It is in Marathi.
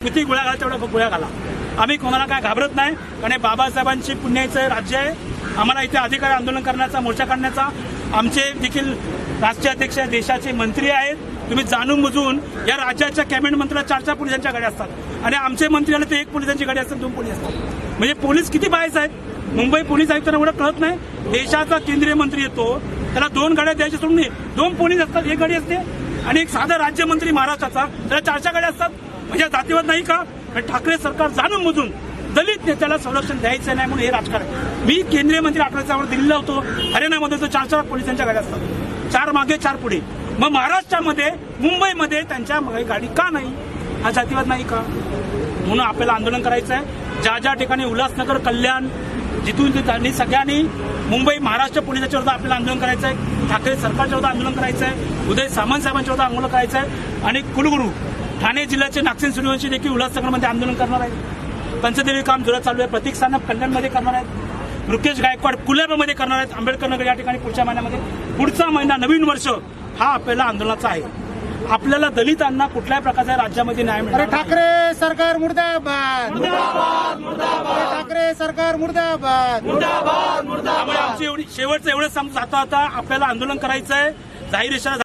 किती गोळ्या घाला तेवढ्या गोळ्या घाला. आम्ही कोणाला काय घाबरत नाही. कारण बाबासाहेबांची पुण्याचं राज्य आहे. आम्हाला इथे अधिकार आंदोलन करण्याचा मोर्चा काढण्याचा आमचे देखील राष्ट्रीय अध्यक्ष देशाचे मंत्री आहेत. तुम्ही जाणून बुजून या राज्याच्या कॅबिनेट मंत्र्याला चार चार पोलिसांच्या गाड्या असतात. आणि आमचे मंत्री आले ते एक पोलिसांची गाडी असतात दोन पोलीस असतात. म्हणजे पोलीस किती बायस आहेत? मुंबई पोलीस आयुक्तांना एवढं कळत नाही. देशाचा केंद्रीय मंत्री येतो. त्याला दोन गाड्या द्यायच्या सोडून दोन पोलीस असतात. एक गाडी असते. आणि एक साधा राज्यमंत्री महाराष्ट्राचा. त्याला चार चार गाड्या असतात. म्हणजे नाही का? आणि ठाकरे सरकार जाणून बुजून दलित नेत्याला संरक्षण द्यायचं नाही म्हणून हे राजकारण. मी केंद्रीय मंत्री आठवड्यावर दिल्लीला होतो. हरियाणामध्ये तर चार चार पोलिसांच्या गाड्या असतात. चार मागे चार पुढे. मग महाराष्ट्रामध्ये मुंबईमध्ये त्यांच्या मागे गाडी का नाही? हा जातीवाद नाही का? म्हणून आपल्याला आंदोलन करायचं आहे ज्या ज्या ठिकाणी उल्हासनगर कल्याण जिथून ते त्यांनी सगळ्यांनी मुंबई महाराष्ट्र पोलिसाच्या विरोधात आपल्याला आंदोलन करायचं आहे ठाकरे सरकारच्या विरोधात आंदोलन करायचं आहे उदय सामंत साहेबांच्या विरोधात आंदोलन करायचं आहे आणि कुलगुरू ठाणे जिल्ह्याचे नागसेन सूर्यवंशी देखील उल्हासनगरमध्ये आंदोलन करणार आहेत. पंचदेवी काम जोरात चालू आहे. प्रतीक सानप कल्याणमध्ये करणार आहेत. रुकेश गायकवाड कुलाबामध्ये करणार आहेत. आंबेडकर नगर या ठिकाणी पुढच्या महिन्यामध्ये. पुढचा महिना नवीन वर्ष हा आपल्याला आंदोलनाचा आहे. आपल्याला दलितांना कुठल्याही प्रकारच्या राज्यामध्ये न्याय मिळणार. ठाकरे सरकार मुर्दाबाद. ठाकरे सरकार मुर्दाबाद. आमची एवढी शेवटचं एवढं सांगतो आता आता आपल्याला आंदोलन करायचं आहे जाहीर इशारा